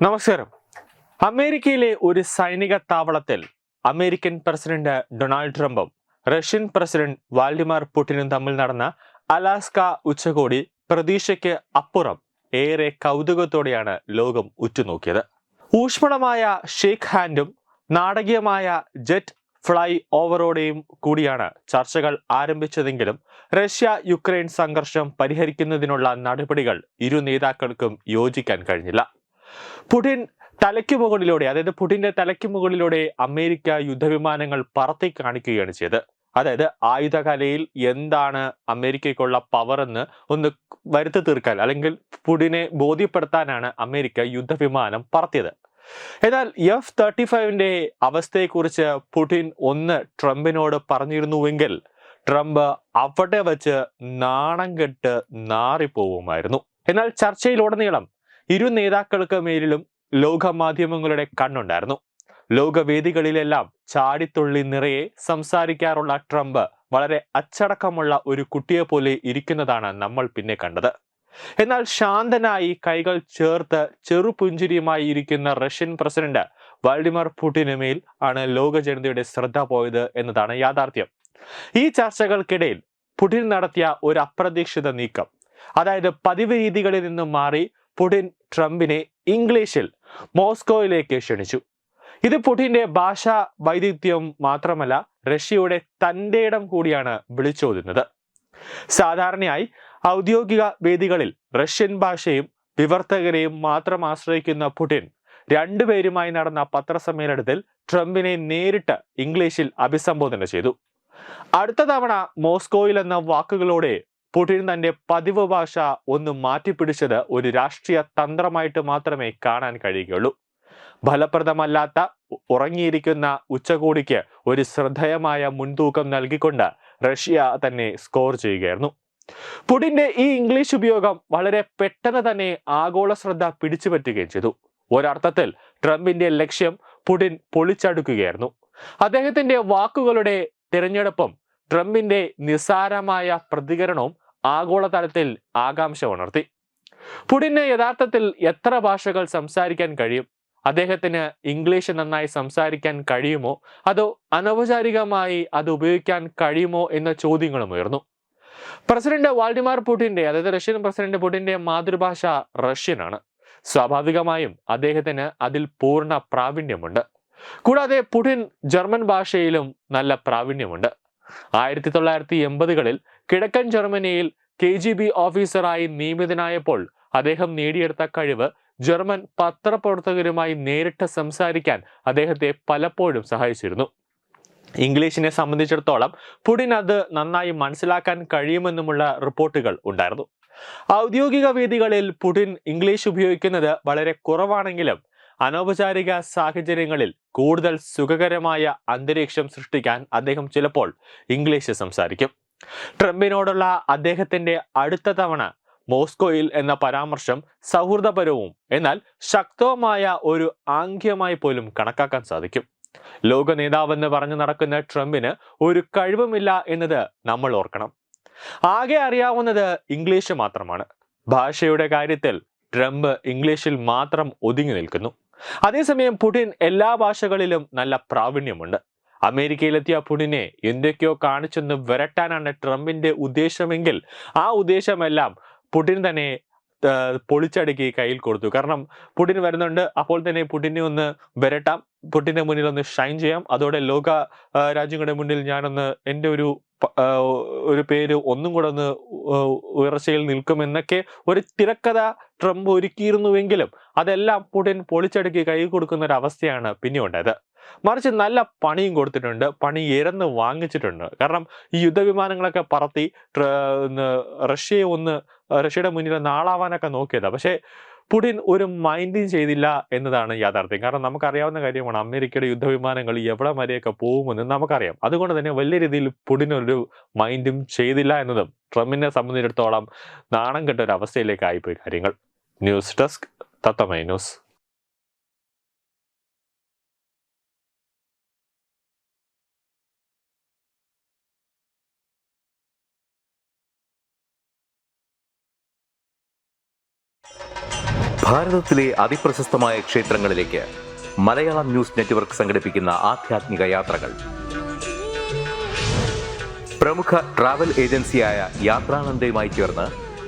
നമസ്കാരം. അമേരിക്കയിലെ ഒരു സൈനിക താവളത്തിൽ അമേരിക്കൻ പ്രസിഡന്റ് ഡൊണാൾഡ് ട്രംപും റഷ്യൻ പ്രസിഡന്റ് വാൾഡിമാർ പുടിനും തമ്മിൽ നടന്ന അലാസ്ക ഉച്ചകോടി പ്രതീക്ഷയ്ക്ക് അപ്പുറം ഏറെ കൗതുകത്തോടെയാണ് ലോകം ഉറ്റുനോക്കിയത്. ഊഷ്മളമായ ഷേക്ക് ഹാൻഡും നാടകീയമായ ജെറ്റ് ഫ്ലൈ ഓവറോടെയും കൂടിയാണ് ചർച്ചകൾ ആരംഭിച്ചതെങ്കിലും റഷ്യ യുക്രൈൻ സംഘർഷം പരിഹരിക്കുന്നതിനുള്ള നടപടികൾ ഇരു നേതാക്കൾക്കും യോജിക്കാൻ കഴിഞ്ഞില്ല. പുടിൻ തലയ്ക്ക് മുകളിലൂടെ അതായത് പുടിന്റെ തലയ്ക്ക് മുകളിലൂടെ അമേരിക്ക യുദ്ധവിമാനങ്ങൾ പറത്തി കാണിക്കുകയാണ് ചെയ്തത്. അതായത് ആയുധകലയിൽ എന്താണ് അമേരിക്കയ്ക്കുള്ള പവർ എന്ന് ഒന്ന് വരുത്തി തീർക്കാൻ അല്ലെങ്കിൽ പുടിനെ ബോധ്യപ്പെടുത്താനാണ് അമേരിക്ക യുദ്ധവിമാനം പറത്തിയത്. എന്നാൽ എഫ് തേർട്ടി ഫൈവിന്റെ അവസ്ഥയെക്കുറിച്ച് പുടിൻ ഒന്ന് ട്രംപിനോട് പറഞ്ഞിരുന്നുവെങ്കിൽ ട്രംപ് അവിടെ വച്ച് നാണം കെട്ട് നാറിപ്പോവുമായിരുന്നു. എന്നാൽ ചർച്ചയിലുടനീളം ഇരു നേതാക്കൾക്ക് മേലിലും ലോക മാധ്യമങ്ങളുടെ കണ്ണുണ്ടായിരുന്നു. ലോകവേദികളിലെല്ലാം ചാടിത്തുള്ളി നിറയെ സംസാരിക്കാറുള്ള ട്രംപ് വളരെ അച്ചടക്കമുള്ള ഒരു കുട്ടിയെ പോലെ ഇരിക്കുന്നതാണ് നമ്മൾ പിന്നെ കണ്ടത്. എന്നാൽ ശാന്തനായി കൈകൾ ചേർത്ത് ചെറുപുഞ്ചിരിയുമായി ഇരിക്കുന്ന റഷ്യൻ പ്രസിഡന്റ് വാൾഡിമർ പുടിന് മേൽ ആണ് ലോക ജനതയുടെ ശ്രദ്ധ പോയത് എന്നതാണ് യാഥാർത്ഥ്യം. ഈ ചർച്ചകൾക്കിടയിൽ പുടിൻ നടത്തിയ ഒരു അപ്രതീക്ഷിത നീക്കം അതായത് പതിവ് രീതികളിൽ നിന്നും മാറി പുടിൻ ട്രംപിനെ ഇംഗ്ലീഷിൽ മോസ്കോയിലേക്ക് ക്ഷണിച്ചു. ഇത് പുടിന്റെ ഭാഷാ വൈദഗ്ധ്യം മാത്രമല്ല റഷ്യയുടെ തന്റെ ഇടം കൂടിയാണ് വിളിച്ചോതുന്നത്. സാധാരണയായി ഔദ്യോഗിക വേദികളിൽ റഷ്യൻ ഭാഷയും വിവർത്തകരെയും മാത്രം ആശ്രയിക്കുന്ന പുടിൻ രണ്ടുപേരുമായി നടന്ന പത്രസമ്മേളനത്തിൽ ട്രംപിനെ നേരിട്ട് ഇംഗ്ലീഷിൽ അഭിസംബോധന ചെയ്തു. അടുത്ത തവണ മോസ്കോയിൽ എന്ന വാക്കുകളോടെ പുടിൻ തന്റെ പതിവ് ഭാഷ ഒന്ന് മാറ്റിപ്പിടിച്ചത് ഒരു രാഷ്ട്രീയ തന്ത്രമായിട്ട് മാത്രമേ കാണാൻ കഴിയുകയുള്ളൂ. ഫലപ്രദമല്ലാത്ത ഉറങ്ങിയിരിക്കുന്ന ഉച്ചകോടിക്ക് ഒരു ശ്രദ്ധേയമായ മുൻതൂക്കം നൽകിക്കൊണ്ട് റഷ്യ തന്നെ സ്കോർ ചെയ്യുകയായിരുന്നു. പുടിന്റെ ഈ ഇംഗ്ലീഷ് ഉപയോഗം വളരെ പെട്ടെന്ന് തന്നെ ആഗോള ശ്രദ്ധ പിടിച്ചുപറ്റുകയും ചെയ്തു. ഒരർത്ഥത്തിൽ ട്രംപിന്റെ ലക്ഷ്യം പുടിൻ പൊളിച്ചടുക്കുകയായിരുന്നു. അദ്ദേഹത്തിന്റെ വാക്കുകളുടെ തിരഞ്ഞെടുപ്പും ട്രംപിന്റെ നിസ്സാരമായ പ്രതികരണവും ആഗോളതലത്തിൽ ആകാംക്ഷ ഉണർത്തി. പുടിന് യഥാർത്ഥത്തിൽ എത്ര ഭാഷകൾ സംസാരിക്കാൻ കഴിയും? അദ്ദേഹത്തിന് ഇംഗ്ലീഷ് നന്നായി സംസാരിക്കാൻ കഴിയുമോ? അതോ അനൗപചാരികമായി അത് ഉപയോഗിക്കാൻ കഴിയുമോ എന്ന ചോദ്യങ്ങളും ഉയർന്നു. പ്രസിഡന്റ് വാൾഡിമാർ പുടിന്റെ അതായത് റഷ്യൻ പ്രസിഡന്റ് പുടിന്റെ മാതൃഭാഷ റഷ്യനാണ്. സ്വാഭാവികമായും അദ്ദേഹത്തിന് അതിൽ പൂർണ പ്രാവീണ്യമുണ്ട്. കൂടാതെ പുടിൻ ജർമ്മൻ ഭാഷയിലും നല്ല പ്രാവീണ്യമുണ്ട്. ആയിരത്തി തൊള്ളായിരത്തി എൺപതുകളിൽ കിഴക്കൻ ജർമ്മനിയിൽ കെ ജി ബി ഓഫീസറായി നിയമിതനായപ്പോൾ അദ്ദേഹം നേടിയെടുത്ത കഴിവ് ജർമ്മൻ പത്രപ്രവർത്തകരുമായി നേരിട്ട് സംസാരിക്കാൻ അദ്ദേഹത്തെ പലപ്പോഴും സഹായിച്ചിരുന്നു. ഇംഗ്ലീഷിനെ സംബന്ധിച്ചിടത്തോളം പുടിൻ അത് നന്നായി മനസ്സിലാക്കാൻ കഴിയുമെന്നുമുള്ള റിപ്പോർട്ടുകൾ ഉണ്ടായിരുന്നു. ഔദ്യോഗിക വേദികളിൽ പുടിൻ ഇംഗ്ലീഷ് ഉപയോഗിക്കുന്നത് വളരെ കുറവാണെങ്കിലും അനൗപചാരിക സാഹചര്യങ്ങളിൽ കൂടുതൽ സുഖകരമായ അന്തരീക്ഷം സൃഷ്ടിക്കാൻ അദ്ദേഹം ചിലപ്പോൾ ഇംഗ്ലീഷ് സംസാരിക്കും. ട്രംപിനോടുള്ള അദ്ദേഹത്തിന്റെ അടുത്ത തവണ മോസ്കോയിൽ എന്ന പരാമർശം സൗഹൃദപരവും എന്നാൽ ശക്തവുമായ ഒരു ആംഗ്യമായി പോലും കണക്കാക്കാൻ സാധിക്കും. ലോക നേതാവെന്ന് പറഞ്ഞു നടക്കുന്ന ട്രംപിന് ഒരു കഴിവുമില്ല എന്നത് നമ്മൾ ഓർക്കണം. ആകെ അറിയാവുന്നത് ഇംഗ്ലീഷ് മാത്രമാണ്. ഭാഷയുടെ കാര്യത്തിൽ ട്രംപ് ഇംഗ്ലീഷിൽ മാത്രം ഒതുങ്ങി നിൽക്കുന്നു. അതേസമയം പുടിൻ എല്ലാ ഭാഷകളിലും നല്ല പ്രാവീണ്യമുണ്ട്. അമേരിക്കയിലെത്തിയ പുടിനെ എന്തൊക്കെയോ കാണിച്ചെന്ന് വരട്ടാനാണ് ട്രംപിന്റെ ഉദ്ദേശമെങ്കിൽ ആ ഉദ്ദേശമെല്ലാം പുടിൻ തന്നെ പൊളിച്ചടുക്കി കയ്യിൽ കൊടുത്തു. കാരണം പുടിൻ വരുന്നുണ്ട് അപ്പോൾ തന്നെ പുടിനെ ഒന്ന് വരട്ടാം. പുടിന്റെ മുന്നിൽ ഒന്ന് ഷൈൻ ചെയ്യാം. അതോടെ ലോക രാജ്യങ്ങളുടെ മുന്നിൽ ഞാനൊന്ന് എന്റെ ഒരു ഒരു പേര് ഒന്നും കൂടെ ഒന്ന് ഉയർച്ചയിൽ നിൽക്കുമെന്നൊക്കെ ഒരു തിരക്കഥ ട്രംപ് ഒരുക്കിയിരുന്നുവെങ്കിലും അതെല്ലാം പുടിൻ പൊളിച്ചടുക്കി കൈ കൊടുക്കുന്ന ഒരു അവസ്ഥയാണ് പിന്നെ മറിച്ച് നല്ല പണിയും കൊടുത്തിട്ടുണ്ട് പണി ഇരന്ന് വാങ്ങിച്ചിട്ടുണ്ട്. കാരണം ഈ യുദ്ധവിമാനങ്ങളൊക്കെ പറത്തി റഷ്യയെ ഒന്ന് റഷ്യയുടെ മുന്നിൽ നാളാവാനൊക്കെ നോക്കിയത്. പക്ഷേ പുടിൻ ഒരു മൈൻഡും ചെയ്തില്ല എന്നതാണ് യാഥാർത്ഥ്യം. കാരണം നമുക്കറിയാവുന്ന കാര്യമാണ് അമേരിക്കയുടെ യുദ്ധവിമാനങ്ങൾ എവിടെ വരെയൊക്കെ പോകുമെന്ന് നമുക്കറിയാം. അതുകൊണ്ട് തന്നെ വലിയ രീതിയിൽ പുടിൻ ഒരു മൈൻഡും ചെയ്തില്ല എന്നതും ട്രംപിനെ സംബന്ധിച്ചിടത്തോളം നാണം കെട്ട ഒരു അവസ്ഥയിലേക്ക് ആയിപ്പോയി കാര്യങ്ങൾ. ന്യൂസ് ഡെസ്ക് തത്തമൈ ന്യൂസ്. ഭാരതത്തിലെ അതിപ്രശസ്തമായ ക്ഷേത്രങ്ങളിലേക്ക് മലയാളം ന്യൂസ് നെറ്റ്വർക്ക് സംഘടിപ്പിക്കുന്ന ആധ്യാത്മിക യാത്രകൾ. പ്രമുഖ ട്രാവൽ ഏജൻസിയായ യാത്രാനന്ദയുമായി ചേർന്ന്